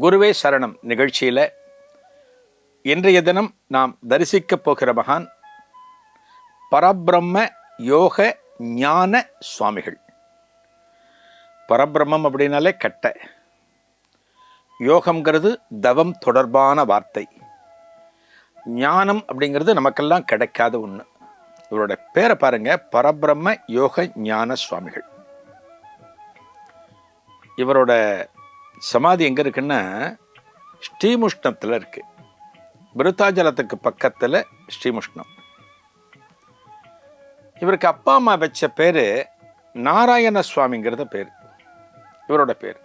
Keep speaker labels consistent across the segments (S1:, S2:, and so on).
S1: குருவே சரணம் நிகழ்ச்சியில். இன்றைய தினம் நாம் தரிசிக்கப் போகிற மகான் பரபிரம்ம யோக ஞான சுவாமிகள். பரபிரம்மம் அப்படின்னாலே கட்டை. யோகம்ங்கிறது தவம் தொடர்பான வார்த்தை. ஞானம் அப்படிங்கிறது நமக்கெல்லாம் கிடைக்காத ஒன்று இவரோட பேரை பாருங்க பரபிரம்ம யோக ஞான சுவாமிகள். இவரோட சமாதி எங்கே இருக்குன்னா ஸ்ரீமுஷ்ணத்தில் இருக்குது விருத்தாஜலத்துக்கு பக்கத்தில் ஸ்ரீமுஷ்ணம். இவருக்கு அப்பா அம்மா வச்ச பேர் நாராயண சுவாமிங்கிறத பேர். இவரோட பேர்.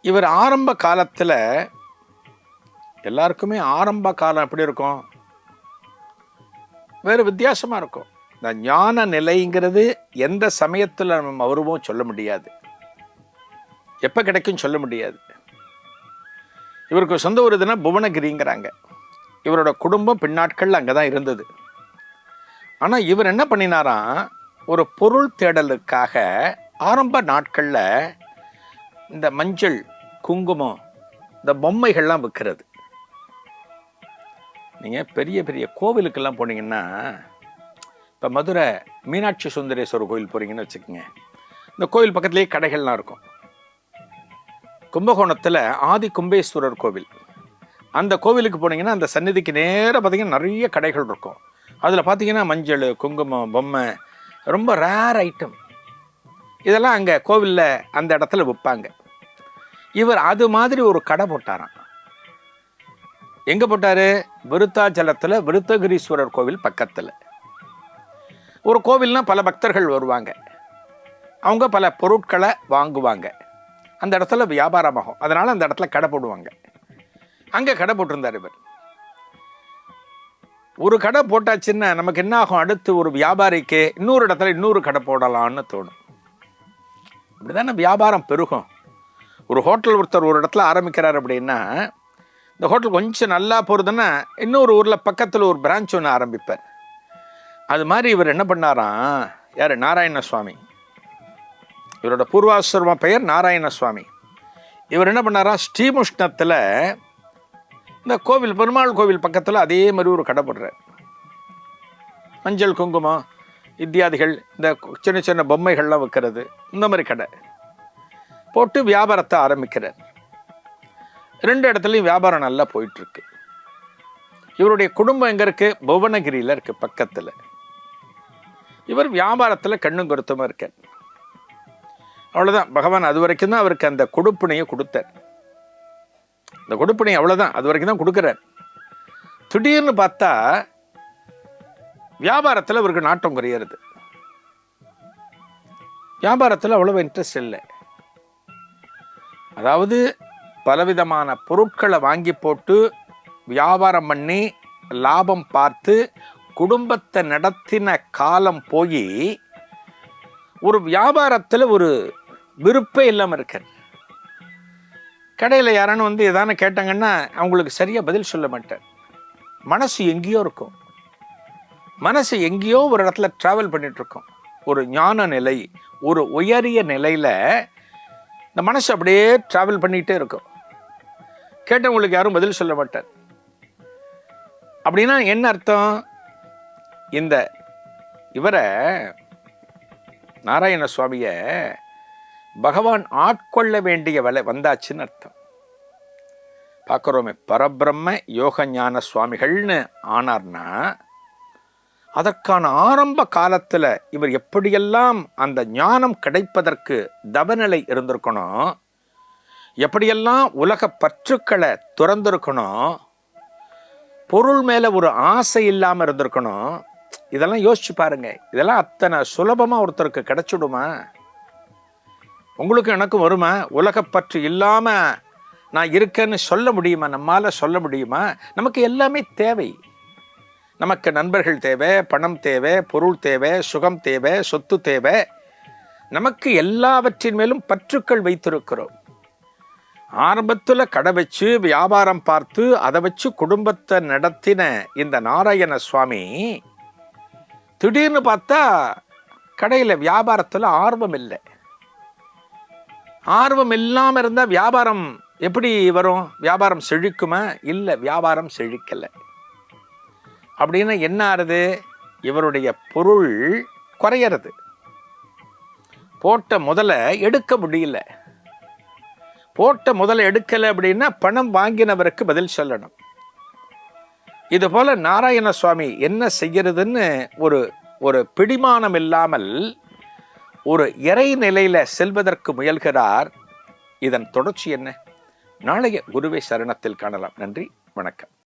S1: இவர் ஆரம்ப காலத்தில் எல்லாருக்குமே ஆரம்ப காலம் எப்படி இருக்கும்? வேறு வித்தியாசமாக இருக்கும். இந்த ஞான நிலைங்கிறது எந்த சமயத்தில் நம்ம வருவோம் சொல்ல முடியாது. எப்போ கிடைக்கும் சொல்ல முடியாது. இவருக்கு சொந்த ஊர் இதுனா புவனகிரிங்கிறாங்க. இவரோட குடும்பம் பின்னாட்கள் அங்கே தான் இருந்தது. ஆனால் இவர் என்ன பண்ணினாராம் ஒரு பொருள் தேடலுக்காக ஆரம்ப நாட்களில் இந்த மஞ்சள் குங்குமம் இந்த பொம்மைகள்லாம் விற்கிறது நீங்கள் பெரிய பெரிய கோவிலுக்கெல்லாம் போனீங்கன்னா இப்போ மதுரை மீனாட்சி சுந்தரேஸ்வரர் கோயில் போகிறீங்கன்னு வச்சுக்கோங்க. இந்த கோயில் பக்கத்துலேயே கடைகள்லாம் இருக்கும். கும்பகோணத்தில் ஆதி கும்பேஸ்வரர் கோவில். அந்த கோவிலுக்கு போனீங்கன்னா அந்த சந்நிதிக்கு நேராக பார்த்தீங்கன்னா நிறைய கடைகள் இருக்கும். அதில் பார்த்தீங்கன்னா மஞ்சள் குங்குமம் பொம்மை ரொம்ப ரேர் ஐட்டம் இதெல்லாம் அங்கே கோவிலில் அந்த இடத்துல விற்பாங்க இவர் அது மாதிரி ஒரு கடை போட்டாராம். எங்கே போட்டார்? விருத்தாச்சலத்தில் விருத்தகிரீஸ்வரர் கோவில் பக்கத்தில். ஒரு கோவில்னால் பல பக்தர்கள் வருவாங்க. அவங்க பல பொருட்களை வாங்குவாங்க. அந்த இடத்துல வியாபாரமாகும். அதனால் அந்த இடத்துல கடை போடுவாங்க. அங்கே கடை போட்டிருந்தார் இவர். ஒரு கடை போட்டாச்சுன்னா நமக்கு என்ன ஆகும்? அடுத்து ஒரு வியாபாரிக்கு இன்னொரு இடத்துல இன்னொரு கடை போடலாம்னு தோணும். இப்படிதானே வியாபாரம் பெருகும். ஒரு ஹோட்டல் ஒருத்தர் ஒரு இடத்துல ஆரம்பிக்கிறார் அப்படின்னா இந்த ஹோட்டல் கொஞ்சம் நல்லா போகிறதுன்னா இன்னொரு ஊரில் பக்கத்தில் ஒரு பிரான்ச் ஒன்று ஆரம்பிப்பார். அது மாதிரி இவர் என்ன பண்ணாராம்? யார்? நாராயண சுவாமி. இவரோட பூர்வாசிரம பெயர் நாராயண சுவாமி இவர் என்ன பண்ணாரா ஸ்ரீமுஷ்ணத்தில் இந்த கோவில் பெருமாள் கோவில் பக்கத்தில் அதே மாதிரி ஒரு கடை போடுறார். மஞ்சள் குங்குமம் இத்தியாதிகள் இந்த சின்ன சின்ன பொம்மைகள்லாம் விற்கிறது இந்த மாதிரி கடை போட்டு வியாபாரத்தை ஆரம்பிக்கிறார். ரெண்டு இடத்துலையும் வியாபாரம் நல்லா போயிட்டுருக்கு. இவருடைய குடும்பம் எங்கே இருக்குது புவனகிரியில் இருக்குது பக்கத்தில். இவர் வியாபாரத்தில் கண்ணும் கருத்துமாக இருக்கார். அவ்வளோதான் பகவான் அது வரைக்கும் தான் அவருக்கு அந்த கொடுப்பினையை கொடுத்தார். இந்த கொடுப்பினை அவ்வளோதான் அது வரைக்கும் தான் கொடுக்குறார். திடீர்னு பார்த்தா வியாபாரத்தில் அவருக்கு நாட்டம் குறையிறது. வியாபாரத்தில் அவ்வளோ இன்ட்ரெஸ்ட் இல்லை. அதாவது பலவிதமான பொருட்களை வாங்கி போட்டு வியாபாரம் பண்ணி லாபம் பார்த்து குடும்பத்தை நடத்தின காலம் போய் ஒரு வியாபாரத்தில் ஒரு விருப்பே இல்லாமல் இருக்கார். கடையில் யாரானு வந்து எதானு கேட்டாங்கன்னா அவங்களுக்கு சரியாக பதில் சொல்ல மாட்டார். மனசு எங்கேயோ இருக்கும். மனசு எங்கேயோ ஒரு இடத்துல ட்ராவல் பண்ணிகிட்ருக்கோம் ஒரு ஞான நிலை ஒரு உயரிய நிலையில் இந்த மனசு அப்படியே ட்ராவல் பண்ணிகிட்டே இருக்கும். கேட்டவங்களுக்கு யாரும் பதில் சொல்ல மாட்டார். அப்படின்னா என்ன அர்த்தம்? இந்த இவரை நாராயண சுவாமியை பகவான் ஆட்கொள்ள வேண்டிய வலை வந்தாச்சுன்னு அர்த்தம். பார்க்குறோமே பரபிரம்ம யோக ஞான சுவாமிகள்னு ஆனார்னா அதற்கான ஆரம்ப காலத்தில் இவர் எப்படியெல்லாம் அந்த ஞானம் கிடைப்பதற்கு தவநிலை இருந்திருக்கணும் எப்படியெல்லாம் உலக பற்றுக்களை துறந்திருக்கணும் பொருள் மேலே ஒரு ஆசை இல்லாமல் இருந்திருக்கணும் இதெல்லாம் யோசிச்சு பாருங்க. இதெல்லாம் அத்தனை சுலபமாக ஒருத்தருக்கு கிடைச்சிடுமா? உங்களுக்கு எனக்கும் வருமா? உலகப்பற்று இல்லாமல் நான் இருக்கேன்னு சொல்ல முடியுமா? நம்மால் சொல்ல முடியுமா? நமக்கு எல்லாமே தேவை. நமக்கு நண்பர்கள் தேவை பணம் தேவை பொருள் தேவை சுகம் தேவை சொத்து தேவை. நமக்கு எல்லாவற்றின் மேலும் பற்றுக்கள் வைத்திருக்கிறோம். ஆரம்பத்தில் கடை வச்சு வியாபாரம் பார்த்து அதை வச்சு குடும்பத்தை நடத்தின இந்த நாராயண சுவாமி திடீர்னு பார்த்தா கடையில் வியாபாரத்தில் ஆர்வம் இல்லை. ஆர்வம் இல்லாமல் இருந்தால் வியாபாரம் எப்படி வரும்? வியாபாரம் செழிக்குமா? இல்லை வியாபாரம் செழிக்கலை. அப்படின்னா என்ன ஆறுது? இவருடைய பொருள் குறையறது. போட்ட முதல்ல எடுக்க முடியல. போட்ட முதல்ல எடுக்கலை அப்படின்னா பணம் வாங்கினவருக்கு பதில் சொல்லணும். இது போல் நாராயண சுவாமி என்ன செய்கிறதுன்னு ஒரு ஒரு பிடிமானம் இல்லாமல் ஒரு இறை நிலையில செல்வதற்கு முயல்கிறார் இதன் தொடர்ச்சி என்ன? நாளைய குருவை சரணத்தில் காணலாம். நன்றி வணக்கம்.